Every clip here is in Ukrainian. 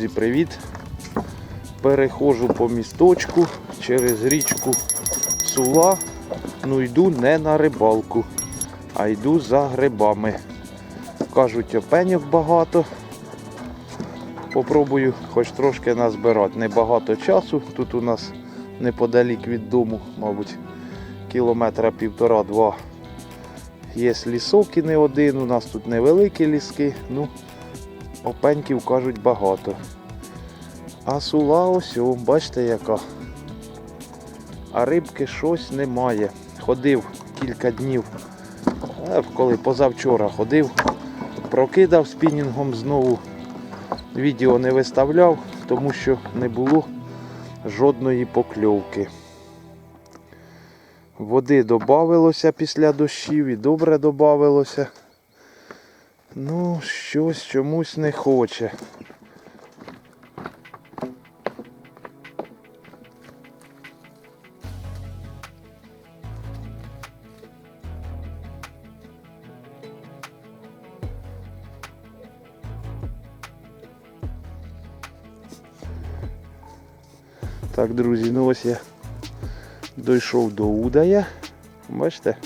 Друзі, привіт! Перехожу по місточку через річку Сула. Ну йду не на рибалку, а йду за грибами. Кажуть, опеньок багато. Попробую хоч трошки назбирати. Небагато часу. Тут у нас неподалік від дому, мабуть, кілометра півтора-два. Є лісок і не один, у нас тут невеликі ліски. Ну, опеньків кажуть багато. А сула ось, бачите яка. А рибки щось немає. Ходив кілька днів, е, коли позавчора ходив, прокидав спінінгом знову. Відео не виставляв, тому що не було жодної покльовки. Води додавилося після дощів і добре додавилося. Ну, щось чомусь не хоче. Так, друзі, ну ось я дійшов до Удая. Бачите?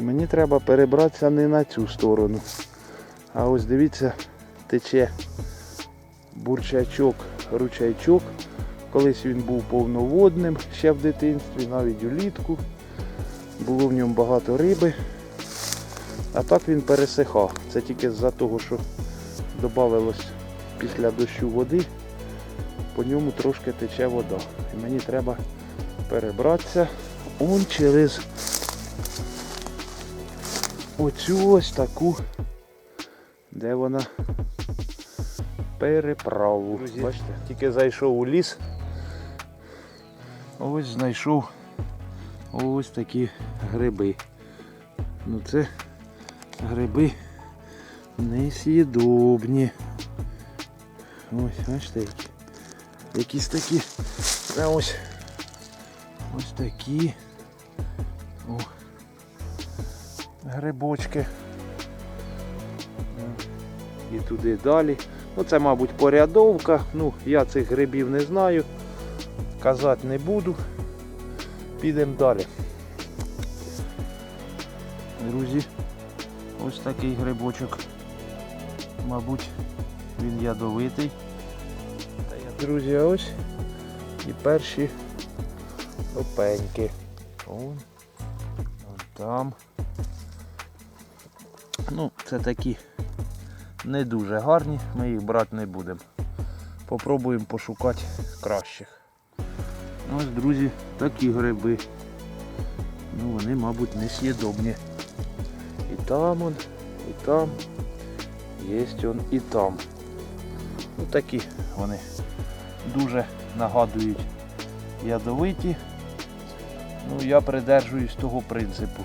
Мені треба перебратися не на цю сторону. А ось дивіться, тече бурчачок, ручайчок. Колись він був повноводним ще в дитинстві, навіть улітку. Було в ньому багато риби. А так він пересихав. Це тільки з-за того, що додавалось після дощу води, по ньому трошки тече вода. І мені треба перебратися он через оцю ось таку, де вона переправу. Друзі. Бачите, тільки зайшов у ліс. Ось знайшов ось такі гриби. Ну це гриби несъєдобні. Ось, бачите, які. Якісь такі. Ось. Ось такі. О. Грибочки. І туди далі. Ну це, мабуть, порядовка. Ну, я цих грибів не знаю. Казати не буду. Підемо далі. Друзі, ось такий грибочок. Мабуть, він ядовитий. Друзі, ось і перші опеньки. Вон там. Це такі не дуже гарні, ми їх брати не будемо. Попробуємо пошукати кращих. Ось, друзі, такі гриби. Ну вони, мабуть, не съєдобні. І там он, і там. Єсть он і там. Ну такі вони дуже нагадують ядовиті. Ну, я придержуюсь того принципу.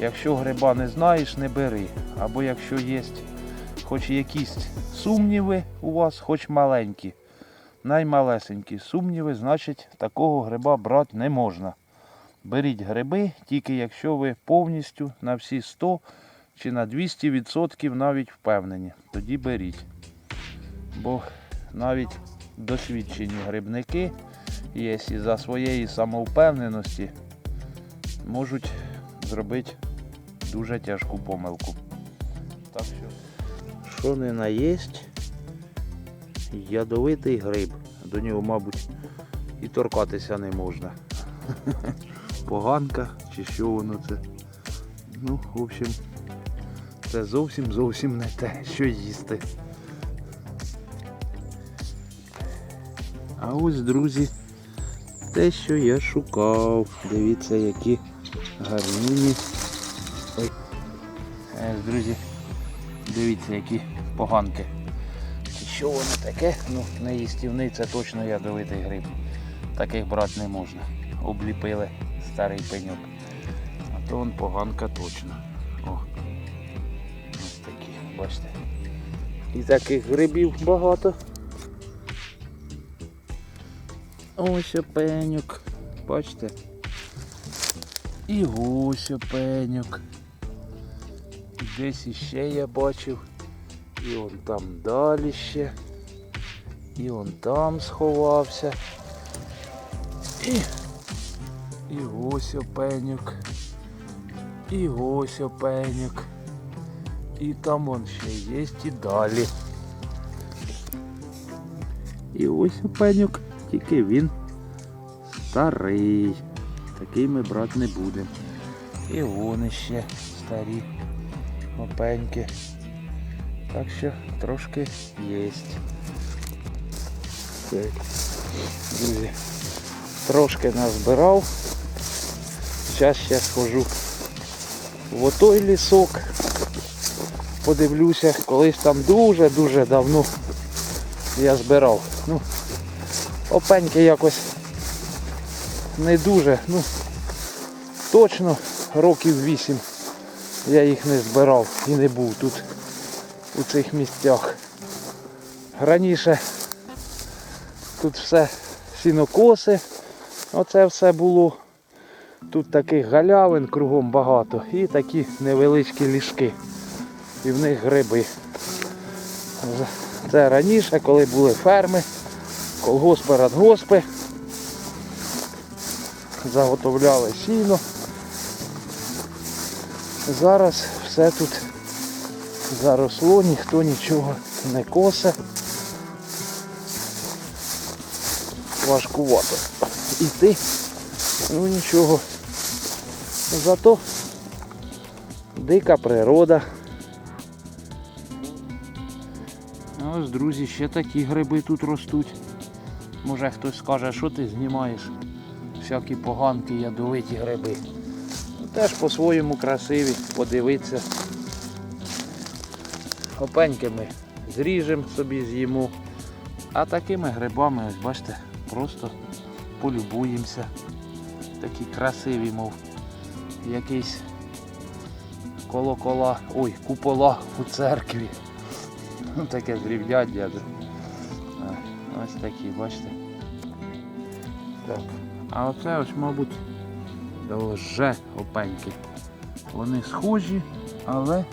Якщо гриба не знаєш, не бери. Або якщо є хоч якісь сумніви у вас, хоч маленькі, наймалесенькі сумніви, значить такого гриба брати не можна. Беріть гриби, тільки якщо ви повністю на всі 100 чи на 200% навіть впевнені. Тоді беріть. Бо навіть досвідчені грибники, якщо за своєї самовпевненості, можуть зробити дуже тяжку помилку. Так що, що не наєсть, ядовитий гриб. До нього, мабуть, і торкатися не можна. Поганка чи що воно це. Ну, в общем, це зовсім зовсім не те, що їсти. А ось, друзі, те, що я шукав. Дивіться, які гарні. Е, друзі, дивіться, які поганки. Чи що воно таке? Ну, не їстівний, це точно ядовитий гриб. Таких брати не можна. Обліпили старий пеньок. А то он поганка точно. О. Ось такі, бачите. І таких грибів багато. Ось опеньок. Бачите? І ось опеньок. Десь іще я бачив. І он там далі ще. І он там сховався. І, і ось опенюк. І ось опенюк. І там он ще є і далі. І ось опенюк, тільки він старий. Такий ми брати не будемо. І вони ще старі опеньки. Так що трошки є. Так, друзі, трошки назбирав. Зараз ще схожу в отой лісок. Подивлюся, колись там дуже-дуже давно я збирав. Ну, опеньки якось не дуже, ну точно років вісім я їх не збирав і не був тут у цих місцях. Раніше тут все сінокоси, оце все було. Тут таких галявин кругом багато і такі невеличкі ліжки. І в них гриби. Це раніше, коли були ферми, колгоспи, радгоспи. Заготовляли сіно. Зараз все тут заросло, ніхто нічого не косе. Важкувато іти. Ну нічого. Зато дика природа. Ось, друзі, ще такі гриби тут ростуть. Може хтось скаже, що ти знімаєш? Всякі поганки, ядовиті гриби. Теж по-своєму красиві, подивитися. Опеньки ми зріжемо собі, з'їмо. А такими грибами, ось бачите, просто полюбуємося. Такі красиві, мов якийсь колокола, ой, купола у церкві. Ну, таке зрівняння. Ось такі, бачите. Так. А оце ось, мабуть, лже опеньки. Вони схожі, але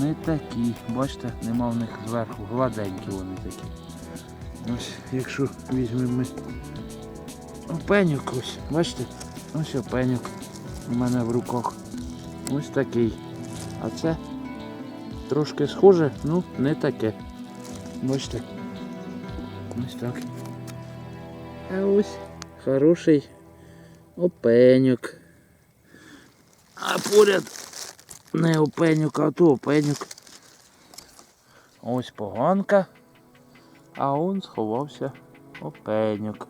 не такі. Бачите, нема в них зверху гладенькі вони такі. Ось, якщо візьмемо ми опенюк ось, бачите, ось опенюк у мене в руках. Ось такий. А це трошки схоже, ну не таке. Бачите. Ось так. А ось хороший опенюк. А поряд не опенюк, а то опенюк. Ось поганка. А он сховався опенюк.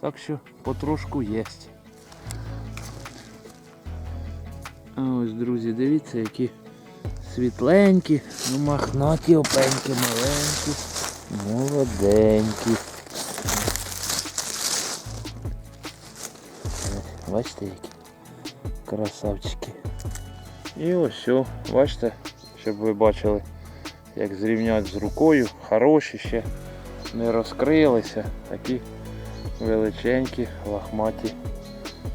Так що потрошку єсть. А ось, друзі, дивіться, які світленькі, ну махнаті опеньки, маленькі, молоденькі. Бачите, які красавчики. І ось, о, бачите, щоб ви бачили, як зрівняти з рукою, хороші ще не розкрилися, такі величенькі, лахматі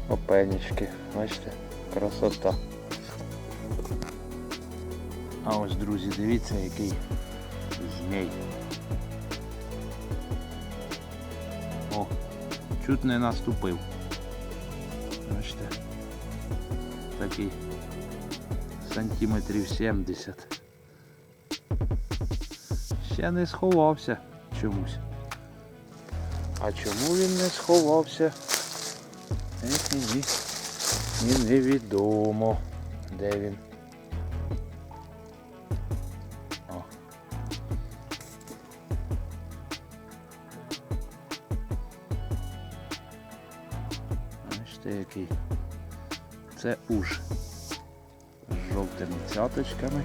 опенічки. Бачите, красота. А ось, друзі, дивіться, який змій. О, чуть не наступив. Бачите, такий сантиметрів 70. Ще не сховався чомусь. А чому він не сховався? Ні, ні, і невідомо, де він. Бачите, який. Це уж з жовтими цяточками.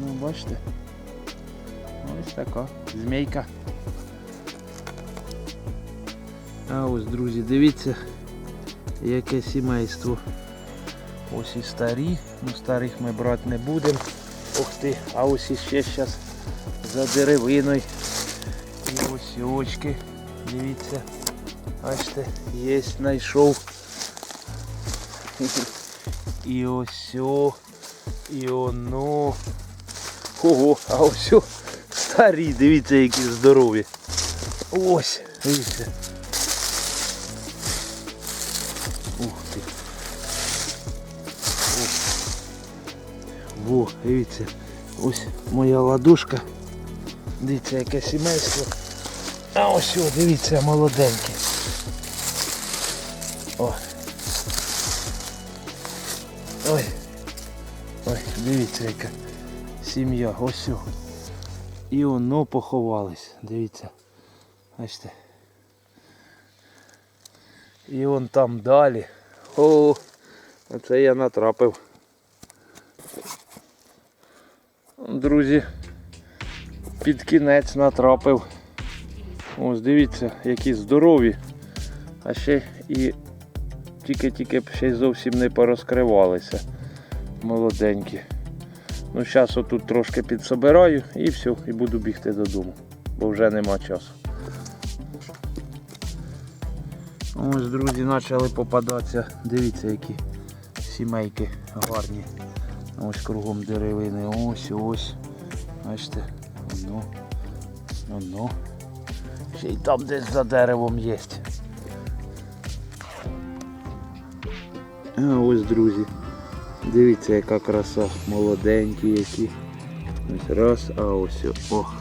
Ну, бачите. Ось така змійка. А ось, друзі, дивіться, яке сімейство. Ось і старі, ну старих ми брати не будемо. Ох ти, а ось іще зараз за деревиною. І ось очки, дивіться. Бачите, є, знайшов. І ось і оно. Ого, а ось Старі, дивіться, які здорові. Ось, дивіться. Ух ти. Во, дивіться. Ось моя ладушка. Дивіться, яке сімейство. А ось, дивіться, молоденьке. О. Ой. Ой, дивіться, яка сім'я. Ось. І воно поховались. Дивіться. Бачите. І вон там далі. О, оце я натрапив. Друзі, під кінець натрапив. Ось дивіться, які здорові. А ще і тільки-тільки ще й зовсім не порозкривалися. Молоденькі. Ну зараз отут трошки підсобираю і все, і буду бігти додому, бо вже нема часу. Ось, друзі, почали попадатися. Дивіться, які сімейки гарні. Ось кругом деревини. Ось, ось. Бачите, воно, воно. Ще й там десь за деревом є. А ось, друзі. Дивіться, яка краса. Молоденькі які. Ось раз, а ось. Ох.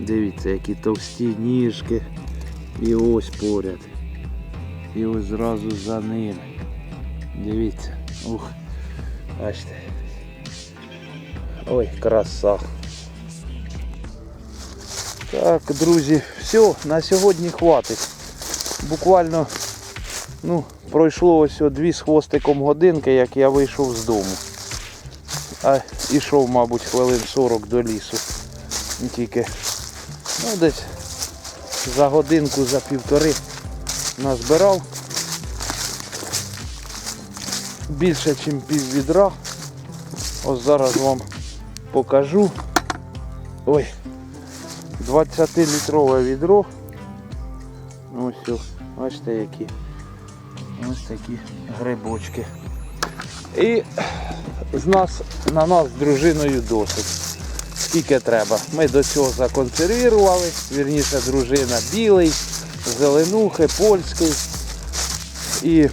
Дивіться, які товсті ніжки. І ось поряд. І ось зразу за ними. Дивіться. Ух. Бачите. Ой, краса. Так, друзі, все, на сьогодні хватить. Буквально ну, пройшло ось дві з хвостиком годинки, як я вийшов з дому. А ішов, мабуть, хвилин 40 до лісу. Тільки ну, десь за годинку, за півтори назбирав. Більше, ніж пів відра. Ось зараз вам покажу. Ой, 20-літрове відро. Ось, о, бачите які. Такі грибочки. І з нас, на нас з дружиною досить. Скільки треба. Ми до цього законсервірували, вірніше дружина білий, зеленухи, польський. І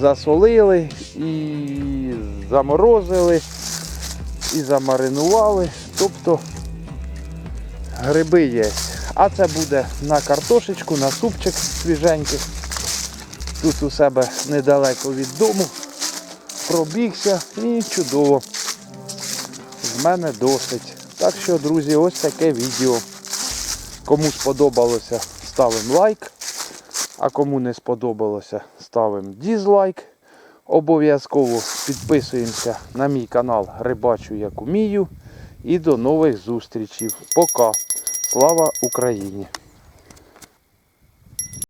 засолили, і заморозили, і замаринували. Тобто гриби є. А це буде на картошечку, на супчик свіженький. Тут у себе недалеко від дому. Пробігся і чудово. З мене досить. Так що, друзі, ось таке відео. Кому сподобалося, ставимо лайк. А кому не сподобалося, ставимо дізлайк. Обов'язково підписуємося на мій канал Рибачу як умію. І до нових зустрічей. Пока. Слава Україні!